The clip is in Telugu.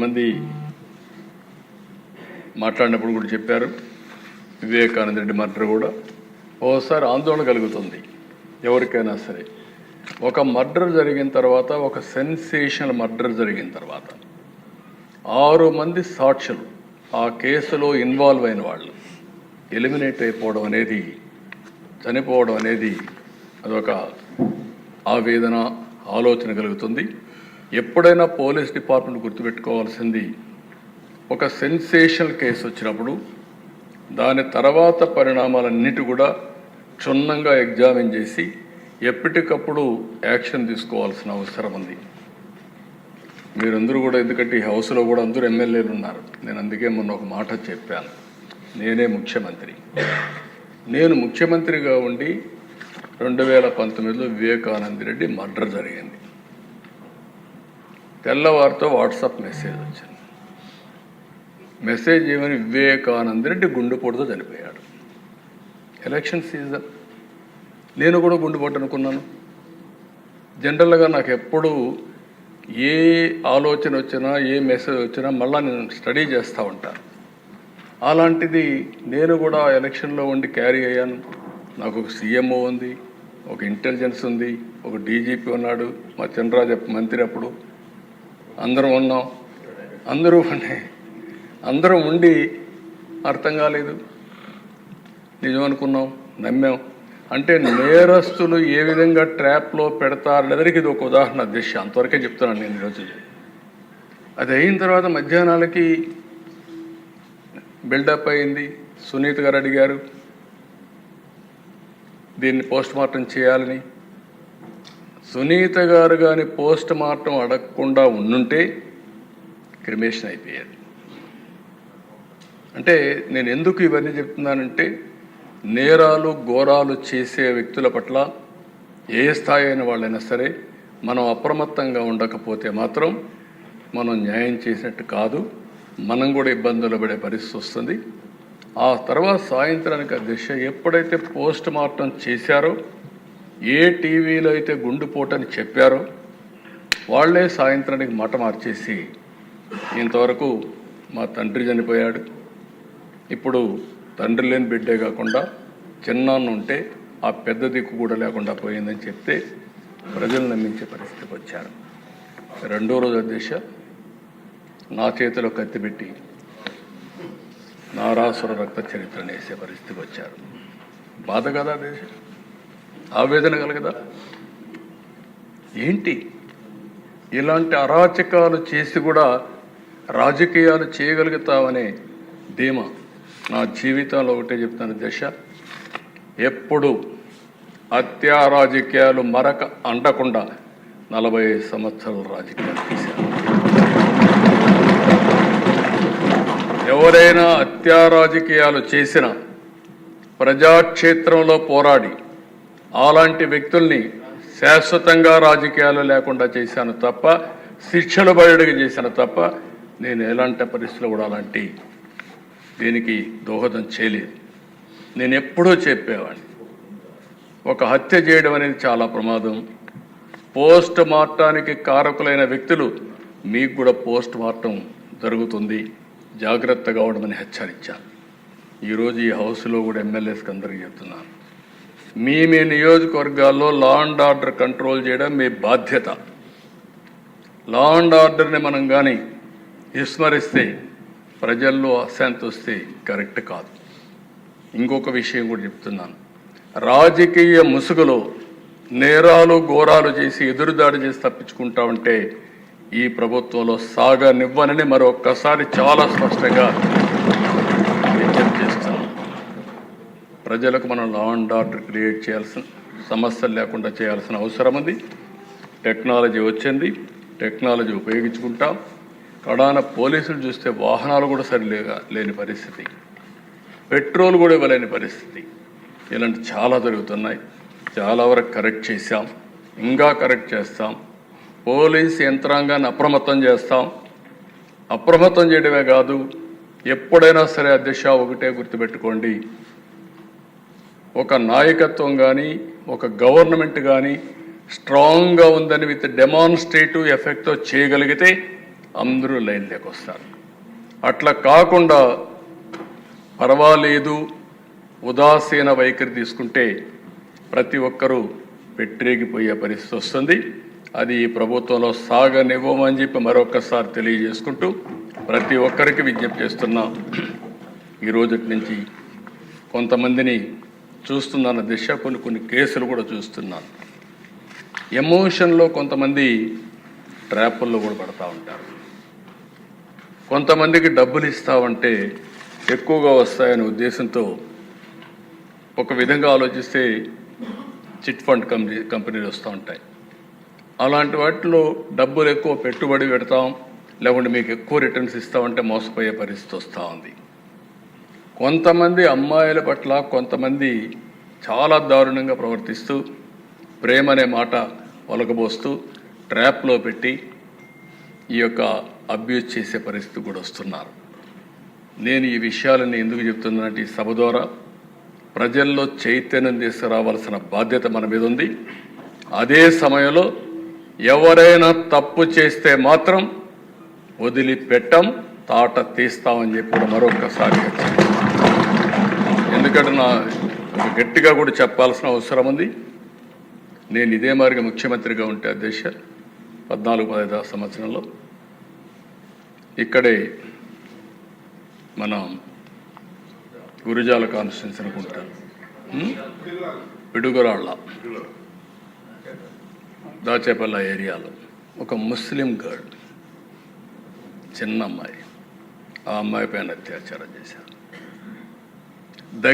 మంది మాట్లాడినప్పుడు కూడా చెప్పారు. వివేకానంద రెడ్డి మర్డర్ కూడా. ఓసారి ఆందోళన కలుగుతుంది. ఎవరికైనా సరే. ఒక మర్డర్ జరిగిన తర్వాత ఒక సెన్సేషనల్ మర్డర్ జరిగిన తర్వాత ఆరు మంది సాక్షులు ఆ కేసులో ఇన్వాల్వ్ అయిన వాళ్ళు. ఎలిమినేట్ అయిపోవడం అనేది చనిపోవడం అనేది అదొక ఆవేదన ఆలోచన కలుగుతుంది. ఎప్పుడైనా పోలీస్ డిపార్ట్మెంట్ గుర్తుపెట్టుకోవాల్సింది ఒక సెన్సేషనల్ కేసు వచ్చినప్పుడు దాని తర్వాత పరిణామాలన్నిటి కూడా క్షుణ్ణంగా ఎగ్జామిన్ చేసి ఎప్పటికప్పుడు యాక్షన్ తీసుకోవాల్సిన అవసరం ఉంది. మీరందరూ కూడా ఎందుకంటే ఈ హౌస్లో కూడా అందరూ ఎమ్మెల్యేలు ఉన్నారు. నేను అందుకే మొన్న ఒక మాట చెప్పాను. నేనే ముఖ్యమంత్రి. నేను ముఖ్యమంత్రిగా ఉండి రెండు వేల పంతొమ్మిదిలో వివేకానంద రెడ్డి మర్డర్ జరిగింది. తెల్లవారితో వాట్సాప్ మెసేజ్ వచ్చింది. మెసేజ్ ఏమని వివేకానంద రెడ్డి గుండెపోటుతో చనిపోయాడు. Election season. నేను కూడా గుండెపోటు అనుకున్నాను. జనరల్గా నాకు ఎప్పుడు ఏ ఆలోచన వచ్చినా ఏ మెసేజ్ వచ్చినా మళ్ళీ నేను స్టడీ చేస్తూ ఉంటాను అలాంటిది నేను కూడా ఎలక్షన్లో ఉండి క్యారీ అయ్యాను. నాకు ఒక సీఎంఓ ఉంది ఒక ఇంటెలిజెన్స్ ఉంది ఒక డీజీపీ ఉన్నాడు మా చంద్రరాజ మంత్రి అప్పుడు. అందరం ఉన్నాం. అందరూ ఉన్నాయి అందరం ఉండి అర్థం కాలేదు. నిజం అనుకున్నాం. నమ్మాం. అంటే నేరస్తులు ఏ విధంగా ట్రాప్లో పెడతారనేదానికి ఇది ఒక ఉదాహరణ దిశ అంతవరకే చెప్తున్నాను నేను ఈరోజు అది అయిన తర్వాత మధ్యాహ్నాలకి బిల్డప్ అయింది. సునీత గారు అడిగారు దీన్ని పోస్ట్ మార్టం చేయాలని. సునీత గారు కానీ పోస్ట్ మార్టం అడగకుండా ఉండుంటే క్రిమేషన్ అయిపోయేది. అంటే నేను ఎందుకు ఇవన్నీ చెప్తున్నానంటే నేరాలు ఘోరాలు చేసే వ్యక్తుల పట్ల ఏ స్థాయి అయిన వాళ్ళైనా సరే మనం అప్రమత్తంగా ఉండకపోతే మాత్రం మనం న్యాయం చేసినట్టు కాదు మనం కూడా ఇబ్బందులు పడే పరిస్థితి వస్తుంది. ఆ తర్వాత సాయంత్రానికి ఆ దిశ ఎప్పుడైతే పోస్ట్ మార్టం చేశారో ఏ టీవీలో అయితే గుండుపోటని చెప్పారో వాళ్ళే సాయంత్రానికి మాట మార్చేసి ఇంతవరకు మా తండ్రి చనిపోయాడు. ఇప్పుడు తండ్రి లేని బిడ్డే కాకుండా చిన్నాన్న ఉంటే ఆ పెద్ద దిక్కు కూడా లేకుండా పోయిందని చెప్తే ప్రజలు నమ్మించే పరిస్థితికి వచ్చారు. రెండో రోజు అధ్యక్ష నా చేతిలో కత్తిపెట్టి నారాసుర రక్త చరిత్రను వేసే పరిస్థితికి వచ్చారు. బాధ కదా దేశం? ఆవేదన కలగదా? ఏంటి? ఇలాంటి అరాచకాలు చేసి కూడా రాజకీయాలు చేయగలుగుతామనే ధీమా. నా జీవితంలో ఒకటే చెప్తాను దశ ఎప్పుడు హత్యా రాజకీయాలు మరక అంటకుండా నలభై సంవత్సరాల రాజకీయాలు చేశాను. ఎవరైనా హత్యా రాజకీయాలు చేసిన ప్రజాక్షేత్రంలో పోరాడి అలాంటి వ్యక్తుల్ని శాశ్వతంగా రాజకీయాలు లేకుండా చేశాను తప్ప శిక్షలు బయటకు చేశాను తప్ప నేను ఎలాంటి పరిస్థితులు కూడా అలాంటి దీనికి దోహదం చేయలేదు. నేను ఎప్పుడూ చెప్పేవాడిని. ఒక హత్య చేయడం అనేది చాలా ప్రమాదం. పోస్ట్ మార్టానికి కారకులైన వ్యక్తులు మీకు కూడా పోస్ట్ మార్టం జరుగుతుంది. జాగ్రత్తగా ఉండమని హెచ్చరించాను. ఈరోజు ఈ హౌస్లో కూడా ఎమ్మెల్యేస్కి అందరికీ చెప్తున్నాను. మీ మీ నియోజకవర్గాల్లో లా అండ్ ఆర్డర్ కంట్రోల్ చేయడం మీ బాధ్యత. లా అండ్ ఆర్డర్ని మనం కానీ విస్మరిస్తే ప్రజల్లో అశాంతి వస్తే కరెక్ట్ కాదు. ఇంకొక విషయం కూడా చెప్తున్నాను. రాజకీయ ముసుగులో నేరాలు ఘోరాలు చేసి ఎదురుదాడి చేసి తప్పించుకుంటా ఉంటే ఈ ప్రభుత్వంలో సాగనివ్వనని మరొక్కసారి చాలా స్పష్టంగా విజ్ఞప్తి చేస్తున్నాను ప్రజలకు మనం లా అండ్ ఆర్డర్ క్రియేట్ చేయాల్సిన సమస్యలు లేకుండా చేయాల్సిన అవసరం ఉంది. టెక్నాలజీ వచ్చింది. టెక్నాలజీ ఉపయోగించుకుంటాం. కడాన పోలీసులు చూస్తే వాహనాలు కూడా సరిలేగా లేని పరిస్థితి. పెట్రోల్ కూడా ఇవ్వలేని పరిస్థితి. ఇలాంటి చాలా జరుగుతున్నాయి. చాలా వరకు కరెక్ట్ చేశాం. ఇంకా కరెక్ట్ చేస్తాం. పోలీస్ యంత్రాంగాన్ని అప్రమత్తం చేస్తాం. అప్రమత్తం చేయడమే కాదు ఎప్పుడైనా సరే అధ్యక్ష ఒకటే గుర్తుపెట్టుకోండి. ఒక నాయకత్వం కానీ ఒక గవర్నమెంట్ కానీ స్ట్రాంగ్గా ఉందని విత్ డెమాన్స్ట్రేటివ్ ఎఫెక్ట్తో చేయగలిగితే అందరూ లైన్లోకి వస్తారు. అట్లా కాకుండా పర్వాలేదు ఉదాసీన వైఖరి తీసుకుంటే ప్రతి ఒక్కరూ పెట్టిరేగిపోయే పరిస్థితి వస్తుంది. అది ఈ ప్రభుత్వంలో సాగనివ్వమని చెప్పి మరొకసారి తెలియజేసుకుంటూ ప్రతి ఒక్కరికి విజ్ఞప్తి చేస్తున్నా. ఈ రోజు నుంచి కొంతమందిని చూస్తున్నాను దిశ కొన్ని కొన్ని కేసులు కూడా చూస్తున్నాను. ఎమోషన్లో కొంతమంది ట్రాపుల్లో కూడా పడతా ఉంటారు. కొంతమందికి డబ్బులు ఇస్తామంటే ఎక్కువగా వస్తాయనే ఉద్దేశంతో ఒక విధంగా ఆలోచిస్తే చిట్ ఫండ్ కంపెనీ కంపెనీలు వస్తూ ఉంటాయి. అలాంటి వాటిలో డబ్బులు ఎక్కువ పెట్టుబడి పెడతాం లేకుంటే మీకు ఎక్కువ రిటర్న్స్ ఇస్తామంటే మోసపోయే పరిస్థితి వస్తూ ఉంది. కొంతమంది అమ్మాయిల పట్ల కొంతమంది చాలా దారుణంగా ప్రవర్తిస్తూ ప్రేమ అనే మాట ఒలకబోస్తూ ట్రాప్లో పెట్టి ఈ యొక్క అబ్యూజ్ చేసే పరిస్థితి కూడా వస్తున్నారు. నేను ఈ విషయాలని ఎందుకు చెప్తున్నానంటే ఈ సభ ద్వారా ప్రజల్లో చైతన్యం తీసుకురావాల్సిన బాధ్యత మన మీద ఉంది. అదే సమయంలో ఎవరైనా తప్పు చేస్తే మాత్రం వదిలిపెట్టం తాట తీస్తామని చెప్పి మరొకసారి ఎందుకంటే నా గట్టిగా కూడా చెప్పాల్సిన అవసరం ఉంది. నేను ఇదే మారిగా ముఖ్యమంత్రిగా ఉంటే అధ్యక్ష పద్నాలుగు పదహైదు సంవత్సరంలో ఇక్కడే మనం గురుజాల కాన్స్టిట్యూన్సీ అనుకుంటాను పిడుగురాళ్ళ. దాచేపల్ల ఏరియాలో ఒక ముస్లిం గర్ల్ చిన్న అమ్మాయి. ఆ అమ్మాయి పైన అత్యాచారం చేశారు. దగ్గర